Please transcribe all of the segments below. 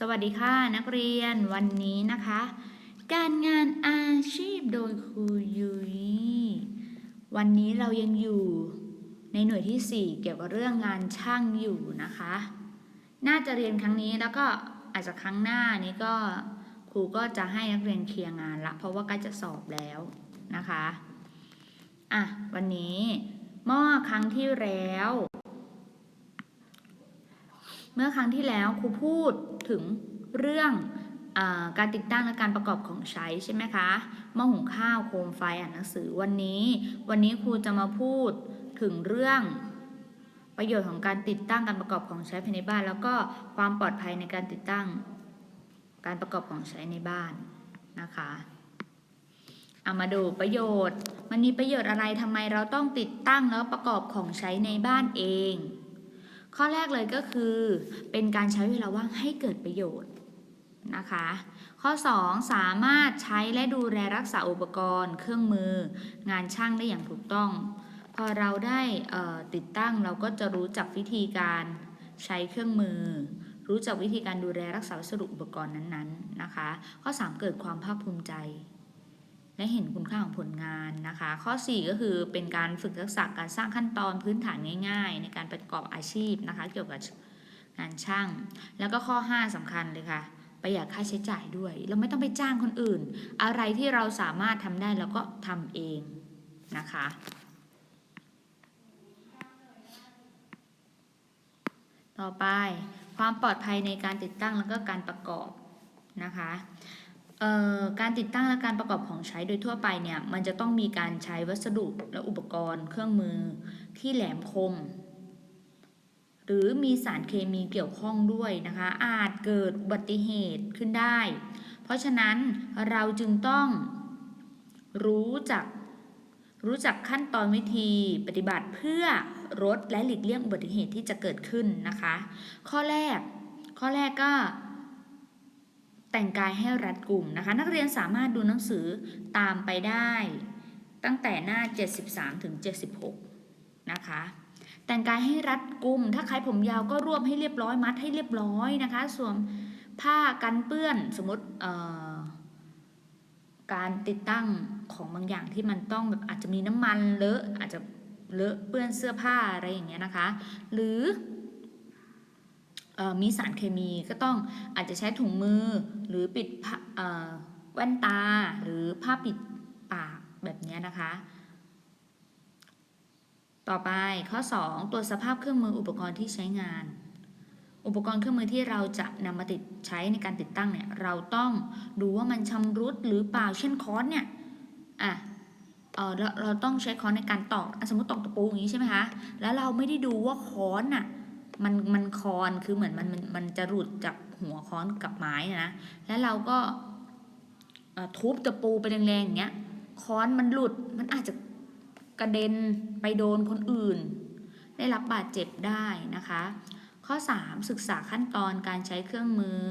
สวัสดีค่ะนักเรียนวันนี้นะคะ การงานอาชีพโดยครูยุยวันนี้เรายังอยู่ในหน่วยที่ 4 เกี่ยวกับเรื่องงานช่างอยู่นะคะ น่าจะเรียนครั้งนี้แล้วก็อาจจะครั้งหน้านี้ก็ครูก็จะให้นักเรียนเคลียร์งานละ เพราะว่าใกล้จะสอบแล้วนะคะอะวันนี้เมื่อครั้งที่แล้ว เมื่อครั้งที่แล้วครูพูดถึงเรื่องอการติดตั้งและการประกอบของใช้ใช่ไหมคะหม้อหุงข้าวโคมไฟอ่านหนังสือวันนี้ วันนี้ครูจะมาพูดถึงเรื่องประโยชน์ของการติดตั้งการประกอบของใช้ภายในบ้าน แล้วก็ความปลอดภัยในการติดตั้งการประกอบของใช้ในบ้านนะคะเอามาดูประโยชน์ มันมีประโยชน์อะไรทำไมเราต้องติดตั้งแล้วประกอบของใช้ในบ้านเอง ข้อแรกเลยก็คือเป็นการใช้เวลาว่างให้เกิดประโยชน์นะคะ ข้อ 2 สามารถใช้และดูแลรักษาอุปกรณ์ เครื่องมือ งานช่างได้อย่างถูกต้อง พอเราได้ติดตั้งเราก็จะรู้จักวิธีการใช้เครื่องมือ รู้จักวิธีการดูแลรักษาวัสดุอุปกรณ์นั้นๆนะคะ ข้อ 3 เกิดความภาคภูมิใจ และเห็นคุณค่าของผลงานนะคะ ข้อ 4 ก็คือเป็นการฝึกทักษะการสร้างขั้นตอนพื้นฐานง่าย ๆ ในการประกอบอาชีพนะคะ เกี่ยวกับงานช่าง แล้วก็ข้อ 5สำคัญเลยค่ะประหยัดค่าใช้จ่ายด้วย เราไม่ต้องไปจ้างคนอื่น อะไรที่เราสามารถทำได้เราก็ทำเองนะคะต่อไปความปลอดภัยในการติดตั้งแล้วก็การประกอบนะคะ การติดตั้งและการประกอบของใช้โดยทั่วไปเนี่ยมันจะต้องมีการใช้วัสดุและอุปกรณ์เครื่องมือที่แหลมคม หรือมีสารเคมีเกี่ยวข้องด้วยนะคะ อาจเกิดอุบัติเหตุขึ้นได้ เพราะฉะนั้นเราจึงต้องรู้จักรู้จักขั้นตอนวิธีปฏิบัติเพื่อลดและหลีกเลี่ยงอุบัติเหตุที่จะเกิดขึ้นนะคะ ข้อแรกข้อแรกก็ แต่งกายให้รัดกลุ่มนะคะ นักเรียนสามารถดูหนังสือตามไปได้ ตั้งแต่หน้า 73 ถึง 76 นะคะ แต่งกายให้รัดกุม ถ้าใครผมยาวก็รวบให้เรียบร้อยมัดให้เรียบร้อยนะคะสวมผ้ากันเปื้อนสมมติการติดตั้งของบางอย่างที่มันต้องแบบอาจจะมีน้ำมันเลอะอาจจะเลอะเปื้อนเสื้อผ้าอะไรอย่างเงี้ยนะคะ หรือ มีสารเคมีก็ต้องอาจจะใช้ถุงมือหรือปิดแว่นตาหรือผ้าปิดปากแบบนี้นะคะ ต่อไปข้อ 2ตรวสภาพเครื่องมืออุปกรณ์ที่ใช้งาน อุปกรณ์เครื่องมือที่เราจะนำมาติดใช้ในการติดตั้งเนี่ยเราต้องดูว่ามันชำรุดหรือเปล่าเช่นค้อนเนี่ยอะเออเราเราต้องใช้ค้อนในการตอกสมมติตอกตะปูอย่างนี้ใช่ไหมคะแล้วเราไม่ได้ดูว่าค้อนน่ะ มันมันคอนคือเหมือนมันมันมันจะหลุดจากหัวค้อนกับไม้นะ แล้วเราก็ทุบตะปูไปแรงๆอย่างเงี้ยค้อนมันหลุดมันอาจจะกระเด็นไปโดนคนอื่น ได้รับบาดเจ็บได้นะคะ ข้อ 3 ศึกษาขั้นตอนการใช้เครื่องมือ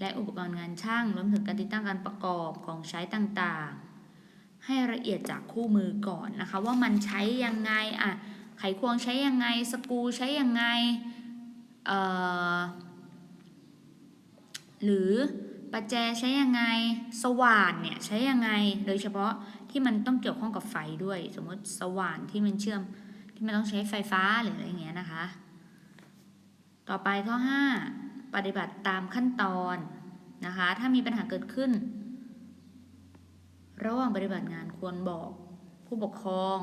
และอุปกรณ์งานช่างรวมถึงการติดตั้งการประกอบของใช้ต่างๆ ให้ละเอียดจากคู่มือก่อนนะคะ ว่ามันใช้ยังไงอะไขควงใช้ยังไง สกูใช้ยังไง หรือประแจใช้ยังไงสว่านเนี่ยใช้ยังไงโดยเฉพาะที่มันต้องเกี่ยวข้องกับไฟด้วย สมมติสว่านที่มันเชื่อมที่มันต้องใช้ไฟฟ้าหรืออะไรเงี้ยนะคะ ต่อไปข้อ 5 ปฏิบัติตามขั้นตอนนะคะ ถ้ามีปัญหาเกิดขึ้น ระหว่างปฏิบัติงานควรบอกผู้ปกครอง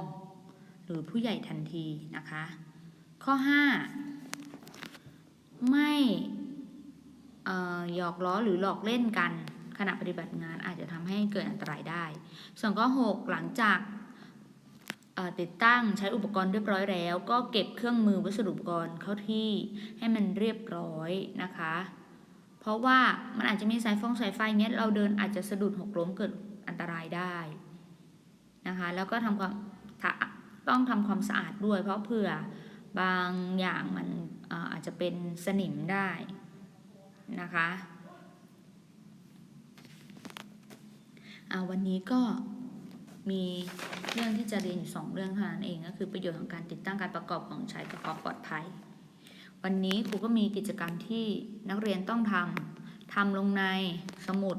หรือผู้ใหญ่ทันทีนะคะ ข้อ 5 ไม่หยอกล้อหรือหลอกเล่นกัน ขณะปฏิบัติงานอาจจะทำให้เกิดอันตรายได้ ส่วนข้อ 6 หลังจากติดตั้งใช้อุปกรณ์เรียบร้อยแล้ว ก็เก็บเครื่องมือวัสดุอุปกรณ์เข้าที่ให้มันเรียบร้อยนะคะ เพราะว่ามันอาจจะมีสายฟงสายไฟเงี้ยเราเดินอาจจะสะดุดหกล้มเกิดอันตรายได้นะคะ แล้วก็ทำความต้องทำความสะอาดด้วยเพราะเผื่อ บางอย่างมันอาจจะเป็นสนิมได้นะคะอ่าวันนี้ก็มีเรื่องที่จะเรียนอยู่สองเรื่องเท่านั้นเองก็คือประโยชน์ของการติดตั้งการประกอบของใช้กับความปลอดภัย วันนี้ครูก็มีกิจกรรมที่นักเรียนต้องทำทำลงในสมุด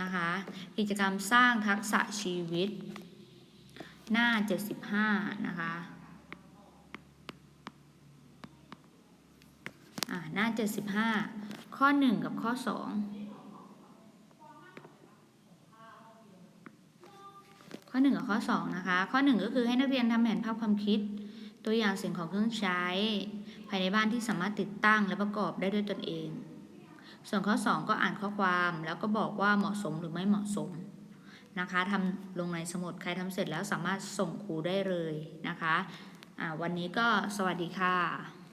นะคะกิจกรรมสร้างทักษะชีวิต หน้า 75 นะคะ อ่า หน้า 75 ข้อ 1 กับข้อ 2 ข้อ 1 กับข้อ 2 นะคะ ข้อ 1 ก็คือให้นักเรียนทำแผนภาพความคิด ตัวอย่างสิ่งของเครื่องใช้ ภายในบ้านที่สามารถติดตั้งและประกอบได้ด้วยตนเอง ส่วนข้อ 2 ก็อ่านข้อความแล้วก็บอกว่าเหมาะสมหรือไม่เหมาะสมนะคะทำลงในสมุดใครทำเสร็จแล้วสามารถส่งครูได้เลยนะคะ วันนี้ก็สวัสดีค่ะ